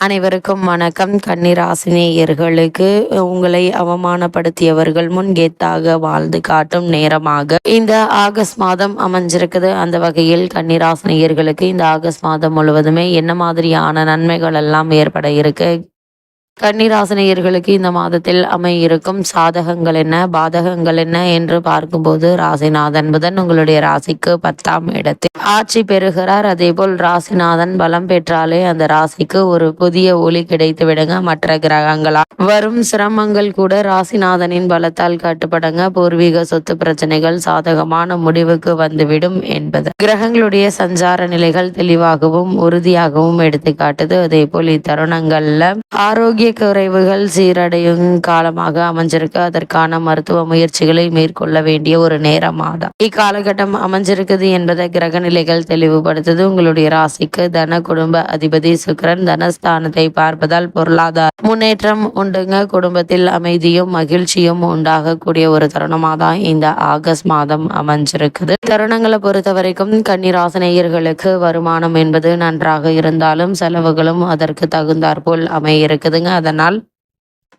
அனைவருக்கும் வணக்கம். கன்னிராசினியர்களுக்கு உங்களை அவமானப்படுத்தியவர்கள் முன் கெத்தாக வாழ்ந்து காட்டும் நேரமாக இந்த ஆகஸ்ட் மாதம் அமைஞ்சிருக்குது. அந்த வகையில் கன்னிராசினியர்களுக்கு இந்த ஆகஸ்ட் மாதம் முழுவதுமே என்ன மாதிரியான நன்மைகள் எல்லாம் ஏற்பட இருக்கு? கன்னிராசினியர்களுக்கு இந்த மாதத்தில் அமையிருக்கும் சாதகங்கள் என்ன பாதகங்கள் என்ன என்று பார்க்கும்போது ராசிநாதன் புதன் உங்களுடைய ராசிக்கு பத்தாம் இடத்தில் ஆட்சி பெறுகிறார். அதே போல் ராசிநாதன் பலம் பெற்றாலே அந்த ராசிக்கு ஒரு புதிய ஒளி கிடைத்து விடுங்க. மற்ற கிரகங்களால் வரும் சிரமங்கள் கூட ராசிநாதனின் பலத்தால் கட்டுப்படுங்க. பூர்வீக சொத்து பிரச்சனைகள் சாதகமான முடிவுக்கு வந்துவிடும் என்பது. கிரகங்களுடைய சஞ்சார நிலைகள் தெளிவாகவும் உறுதியாகவும் எடுத்து காட்டுது அதே போல் இத்தருணங்கள்ல ஆரோக்கிய குறைவுகள் சீரடையும் காலமாக அமைஞ்சிருக்கு. அதற்கான மருத்துவ முயற்சிகளை மேற்கொள்ள வேண்டிய ஒரு நேரமாதான் இக்காலகட்டம் அமைஞ்சிருக்குது என்பதை கிரக நிலைகள் தெளிவுபடுத்துது. உங்களுடைய ராசிக்கு தன குடும்ப அதிபதி சுக்கிரன் தனஸ்தானத்தை பார்ப்பதால் பொருளாதார முன்னேற்றம் உண்டுங்க. குடும்பத்தில் அமைதியும் மகிழ்ச்சியும் உண்டாகக்கூடிய ஒரு தருணமாக தான் இந்த ஆகஸ்ட் மாதம் அமைஞ்சிருக்குது. தருணங்களை பொறுத்த வரைக்கும் கன்னிராசனையர்களுக்கு வருமானம் என்பது நன்றாக இருந்தாலும் செலவுகளும் அதற்கு தகுந்தாற்போல் அமைய இருக்குதுங்க. அதனால்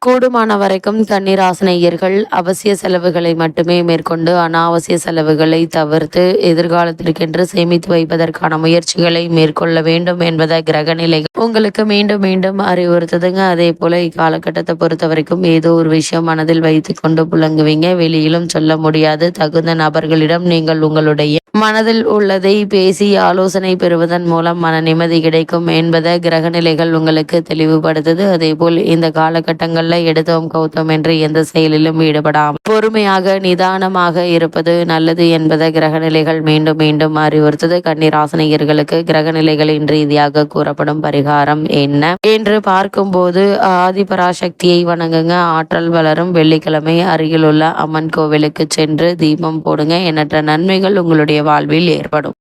கூடுமான வரைக்கும் தண்ணீர் ஆசனையர்கள் அவசிய செலவுகளை மட்டுமே மேற்கொண்டு அனாவசிய செலவுகளை தவிர்த்து எதிர்காலத்திற்கென்று சேமித்து வைப்பதற்கான முயற்சிகளை மேற்கொள்ள வேண்டும் என்பதை கிரகநிலை உங்களுக்கு மீண்டும் மீண்டும் அறிவுறுத்துதுங்க. அதே போல இக்காலகட்டத்தை பொறுத்த வரைக்கும் ஏதோ ஒரு விஷயம் மனதில் வைத்து கொண்டு புழங்குவீங்க. வெளியிலும் சொல்ல முடியாது. தகுந்த நபர்களிடம் நீங்கள் உங்களுடைய மனதில் உள்ளதை பேசி ஆலோசனை பெறுவதன் மூலம் மன நிம்மதி கிடைக்கும் என்பதை கிரகநிலைகள் உங்களுக்கு தெளிவுபடுத்துது. அதே போல் இந்த காலகட்டங்கள் காலகட்டங்களில் எடுத்தோம் கௌத்தம் என்று எந்த செயலிலும் ஈடுபடாமல் பொறுமையாக நிதானமாக இருப்பது நல்லது என்பதை கிரகநிலைகள் மீண்டும் மீண்டும் அறிவுறுத்தது. கன்னிராசனிகர்களுக்கு கிரகநிலைகளின் ரீதியாக கூறப்படும் பரிகாரம் என்ன என்று பார்க்கும்போது ஆதிபராசக்தியை வணங்குங்க. ஆற்றல் வளரும். வெள்ளிக்கிழமை அருகிலுள்ள அம்மன் கோவிலுக்கு சென்று தீபம் போடுங்க. எண்ணற்ற நன்மைகள் உங்களுடைய வாழ்வில் ஏற்படும்.